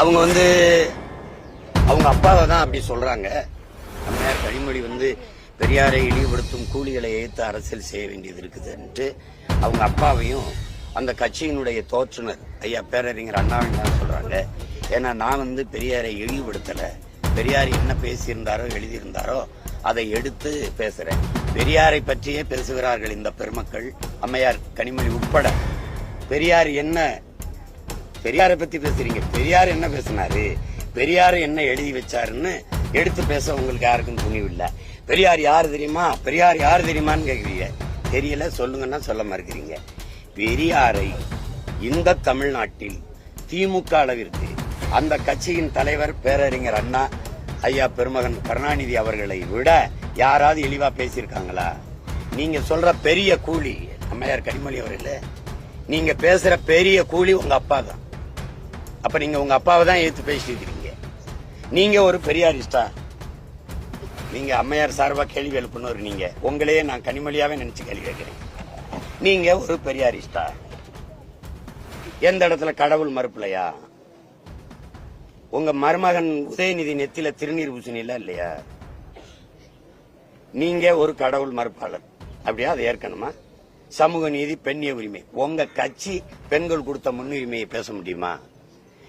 அவங்க வந்து அவங்க அப்பாவை தான் அப்படி சொல்றாங்க. அம்மையார் கனிமொழி வந்து பெரியாரை இழிவுபடுத்தும் கூலிகளை ஏற்று அரசியல் செய்ய வேண்டியது இருக்குதுன்ட்டு அவங்க அப்பாவையும் அந்த கட்சியினுடைய தோற்றுனர் ஐயா பேரறிஞர் அண்ணாவின் தான் சொல்றாங்க. ஏன்னா நான் வந்து பெரியாரை இழிவுபடுத்தலை. பெரியார் என்ன பேசியிருந்தாரோ எழுதியிருந்தாரோ அதை எடுத்து பேசுறேன். பெரியாரை பற்றியே பேசுகிறார்கள் இந்த பெருமக்கள் அம்மையார் கனிமொழி உட்பட. பெரியார் என்ன பெரியாரை பத்தி பேசுறீங்க. பெரியார் என்ன பேசினாரு? பெரியார் என்ன எழுதி வச்சாருன்னு எடுத்து பேச உங்களுக்கு யாருக்கும் துணிவு இல்லை. பெரியார் யார் தெரியுமா? பெரியார் யார் தெரியுமான்னு கேட்குறீங்க தெரியல சொல்லுங்கன்னா சொல்ல மறுக்கிறீங்க. பெரியாரை இந்த தமிழ்நாட்டில் திமுக அளவிற்கு அந்த கட்சியின் தலைவர் பேரறிஞர் அண்ணா ஐயா பெருமகன் கருணாநிதி அவர்களை விட யாராவது இழிவா பேசியிருக்காங்களா? நீங்க சொல்ற பெரிய கூலி அம்மையார் கனிமொழி அவர்களே நீங்க பேசுற பெரிய கூலி உங்க அப்பா தான் அப்ப நீங்க உங்க அப்பாவை தான் ஏத்து பேசிட்டு இருக்கிறீங்க நீங்க ஒரு பெரியாரிஸ்டா. நீங்க அம்மையார் சார்பா கேள்வி எழுப்பினவர் நீங்க. உங்களையே நான் கனிமொழியாவே நினைச்சு கேள்வி கேட்கிறேன். நீங்க ஒரு பெரியாரிஸ்டா. எந்த இடத்துல கடவுள் மறுப்புலையா? உங்க மருமகன் உதயநிதி நெத்தில திருநீர் பூசணில இல்லையா? நீங்க ஒரு கடவுள் மறுப்பாளர். அப்படியா? அதை ஏற்கணுமா? சமூக நீதி பெண்ணிய உரிமை. உங்க கட்சி பெண்கள் கொடுத்த முன்னுரிமையை பேச முடியுமா?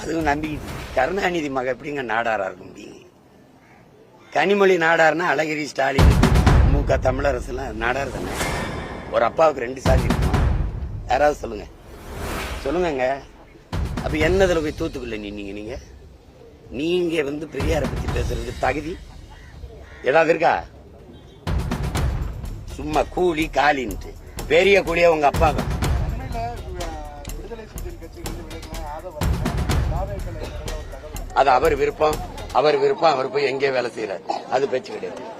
அதுவும் நம்பி கருணாநிதி மக எப்படிங்க நாடாரா இருக்க முடியும்? கனிமொழி நாடார்னா அழகிரி ஸ்டாலின் மு க தமிழரசுலாம் நாடார் தானே? ஒரு அப்பாவுக்கு ரெண்டு சாதி இருக்கும்? யாராவது சொல்லுங்க. சொல்லுங்கங்க. அப்போ என்னதில் போய் தூத்துக்குள்ள நின்னீங்க நீங்கள் நீங்கள் வந்து பெரியாரை பற்றி பேசுறதுக்கு தகுதி? ஏதாவது இருக்கா? சும்மா கூலி காலின்ட்டு. பெரிய கூலியாக உங்கள் அப்பா அது அவர் விருப்பம். அவர் விருப்பம் அவர் போய் எங்கே வேலை செய்யறாரு அது பேச்சு கிடையாது.